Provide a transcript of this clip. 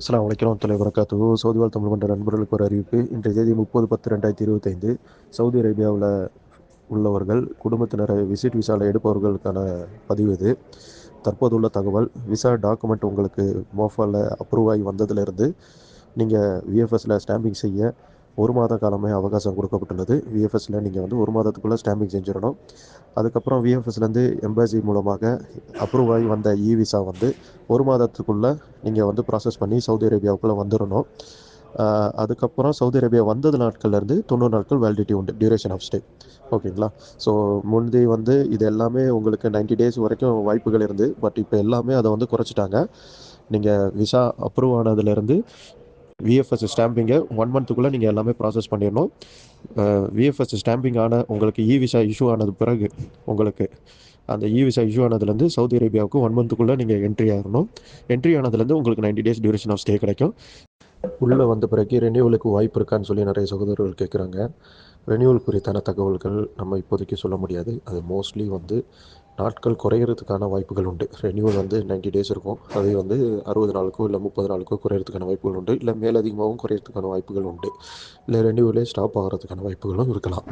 அஸ்லாம் வலைக்கம் தொலை வரகாத்து சவுதி வாழ் தமிழ் மன்ற நண்பர்களுக்கு ஒரு அறிவிப்பு. இன்றைய தேதி முப்பது பத்து ரெண்டாயிரத்தி இருபத்தைந்து சவுதி அரேபியாவில் உள்ளவர்கள் குடும்பத்தினரை விசிட் விசாவில் எடுப்பவர்களுக்கான பதிவு இது. தற்போதுள்ள தகவல் விசா டாக்குமெண்ட் உங்களுக்கு மோஃபாவில் அப்ரூவ் ஆகி வந்ததுலேருந்து நீங்கள் விஎஃப்எஸில் ஸ்டாம்பிங் செய்ய ஒரு மாத காலமே அவகாசம் கொடுக்கப்பட்டுள்ளது. விஎஃப்எஸில் நீங்கள் வந்து ஒரு மாதத்துக்குள்ளே ஸ்டாம்பிங் செஞ்சிடணும். அதுக்கப்புறம் விஎஃப்எஸ்லேருந்து எம்பாசி மூலமாக அப்ரூவ் ஆகி வந்த இ விசா வந்து ஒரு மாதத்துக்குள்ளே நீங்கள் வந்து ப்ராசஸ் பண்ணி சவுதி அரேபியாவுக்குள்ளே வந்துடணும். அதுக்கப்புறம் சவுதி அரேபியா வந்தது நாட்கள்லேருந்து தொண்ணூறு நாட்கள் வேலிடிட்டி உண்டு டியூரேஷன் ஆஃப் ஸ்டே ஓகேங்களா? ஸோ முந்தி வந்து இது எல்லாமே உங்களுக்கு 90 டேஸ் வரைக்கும் வாய்ப்புகள் இருந்து பட் இப்போ எல்லாமே அதை வந்து குறைச்சிட்டாங்க. நீங்கள் விசா அப்ரூவ் ஆனதுலேருந்து விஎஃப்எஸ் ஸ்டாம்பிங்கை ஒன் மந்த்துக்குள்ளே நீங்கள் எல்லாமே ப்ராசஸ் பண்ணிடணும் விஎஃப்எஸ் ஸ்டாம்பிங் ஆன உங்களுக்கு இ விசா இஷ்யூ ஆனது பிறகு உங்களுக்கு அந்த e இ விசா இஷ்யூ ஆனதுலேருந்து சவுதி அரேபியாவுக்கு ஒன் மந்த்துக்குள்ளே நீங்கள் என்ட்ரி ஆகணும். என்ட்ரி ஆனதுலேருந்து உங்களுக்கு 90 டேஸ் டியூரேஷன் ஆஃப் ஸ்டே கிடைக்கும். உள்ளே வந்த பிறகு ரெனியூவலுக்கு வாய்ப்பு இருக்கான்னு சொல்லி நிறைய சகோதரர்கள் கேட்குறாங்க ரெனியூவல் குறித்தான தகவல்கள் நம்ம இப்போதைக்கு சொல்ல முடியாது. அது மோஸ்ட்லி வந்து நாட்கள் குறையிறதுக்கான வாய்ப்புகள் உண்டு. ரெனியூவல் வந்து 90 டேஸ் இருக்கும். அதே வந்து அறுபது நாளுக்கோ இல்லை முப்பது நாளுக்கோ குறையிறதுக்கான வாய்ப்புகள் உண்டு. இல்லை மேலதிகமாகவும் குறையிறதுக்கான வாய்ப்புகள் உண்டு. இல்லை ரெனியூவலே ஸ்டாப் ஆகிறதுக்கான வாய்ப்புகளும் இருக்கலாம்.